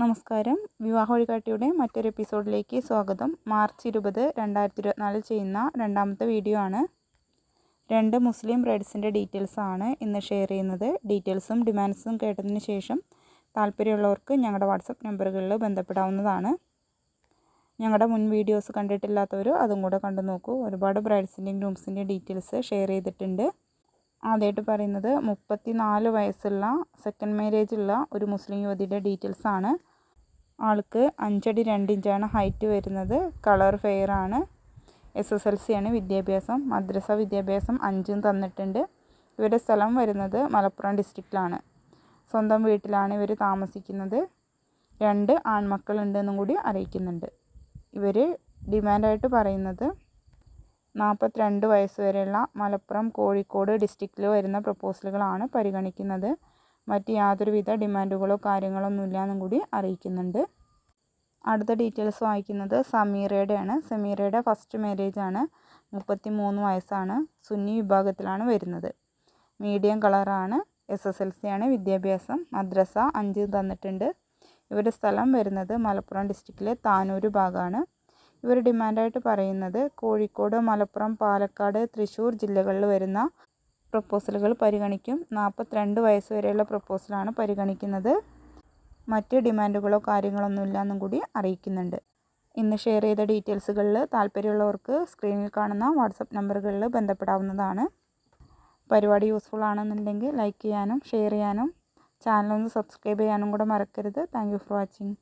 നമസ്കാരം. വിവാഹ വഴികാട്ടിയുടെ മറ്റൊരു എപ്പിസോഡിലേക്ക് സ്വാഗതം. മാർച്ച് ഇരുപത് രണ്ടായിരത്തി ഇരുപത്തിനാലിൽ ചെയ്യുന്ന രണ്ടാമത്തെ വീഡിയോ ആണ്. രണ്ട് മുസ്ലിം ബ്രൈഡ്സിന്റെ ഡീറ്റെയിൽസ് ആണ് ഇന്ന് ഷെയർ ചെയ്യുന്നത്. ഡീറ്റെയിൽസും ഡിമാൻഡ്സും കേട്ടതിന് ശേഷം താല്പര്യമുള്ളവർക്ക് ഞങ്ങളുടെ വാട്സപ്പ് നമ്പറുകളിൽ ബന്ധപ്പെടാവുന്നതാണ്. ഞങ്ങളുടെ മുൻ വീഡിയോസ് കണ്ടിട്ടില്ലാത്തവർ അതും കൂടെ കണ്ടു നോക്കൂ ഒരുപാട് ബ്രൈഡ്സിന്റെയും ഗ്രൂംസിന്റെയും ഡീറ്റെയിൽസ് ഷെയർ ചെയ്തിട്ടുണ്ട്. ആദ്യമായിട്ട് പറയുന്നത് മുപ്പത്തി നാല് വയസ്സുള്ള സെക്കൻഡ് മാരേജ് ഉള്ള ഒരു മുസ്ലിം യുവതിയുടെ ഡീറ്റെയിൽസ് ആണ്. ആൾക്ക് അഞ്ചടി രണ്ട് ഇഞ്ചാണ് ഹൈറ്റ് വരുന്നത്. കളർ ഫെയർ ആണ്. എസ് എസ് എൽ സി ആണ് വിദ്യാഭ്യാസം. മദ്രസ വിദ്യാഭ്യാസം അഞ്ചും തന്നിട്ടുണ്ട്. ഇവരുടെ സ്ഥലം വരുന്നത് മലപ്പുറം ഡിസ്ട്രിക്റ്റിലാണ് സ്വന്തം വീട്ടിലാണ് ഇവർ താമസിക്കുന്നത്. രണ്ട് ആൺമക്കളുണ്ടെന്നും കൂടി അറിയിക്കുന്നുണ്ട്. ഇവർ ഡിമാൻഡായിട്ട് പറയുന്നത് നാൽപ്പത്തിരണ്ട് വയസ്സ് വരെയുള്ള മലപ്പുറം കോഴിക്കോട് ഡിസ്ട്രിക്റ്റിൽ വരുന്ന പ്രപ്പോസലുകളാണ് പരിഗണിക്കുന്നത്. മറ്റ് യാതൊരുവിധ ഡിമാൻഡുകളോ കാര്യങ്ങളോ ഒന്നുമില്ല എന്നും കൂടി അറിയിക്കുന്നുണ്ട്. അടുത്ത ഡീറ്റെയിൽസ് വായിക്കുന്നത് സമീറയുടെയാണ്. സമീറയുടെ ഫസ്റ്റ് മാരേജ് ആണ്. മുപ്പത്തി മൂന്ന് വയസ്സാണ്. സുന്നി വിഭാഗത്തിലാണ് വരുന്നത്. മീഡിയം കളറാണ് എസ് എസ് എൽ സി ആണ് വിദ്യാഭ്യാസം. മദ്രസ അഞ്ച് തന്നിട്ടുണ്ട്. ഇവരുടെ സ്ഥലം വരുന്നത് മലപ്പുറം ഡിസ്ട്രിക്റ്റിലെ താനൂർ ഭാഗമാണ് ഇവർ ഡിമാൻഡായിട്ട് പറയുന്നത് കോഴിക്കോട് മലപ്പുറം പാലക്കാട് തൃശ്ശൂർ ജില്ലകളിൽ വരുന്ന പ്രപ്പോസലുകൾ പരിഗണിക്കും. നാൽപ്പത്തിരണ്ട് വയസ്സ് വരെയുള്ള പ്രപ്പോസലാണ് പരിഗണിക്കുന്നത്. മറ്റ് ഡിമാൻഡുകളോ കാര്യങ്ങളൊന്നുമില്ല എന്നും കൂടി അറിയിക്കുന്നുണ്ട്. ഇന്ന് ഷെയർ ചെയ്ത ഡീറ്റെയിൽസുകളിൽ താല്പര്യമുള്ളവർക്ക് സ്ക്രീനിൽ കാണുന്ന വാട്സപ്പ് നമ്പറുകളിൽ ബന്ധപ്പെടാവുന്നതാണ്. പരിപാടി യൂസ്ഫുൾ ആണെന്നുണ്ടെങ്കിൽ ലൈക്ക് ചെയ്യാനും ഷെയർ ചെയ്യാനും ചാനലൊന്ന് സബ്സ്ക്രൈബ് ചെയ്യാനും കൂടെ മറക്കരുത്. Thank for watching.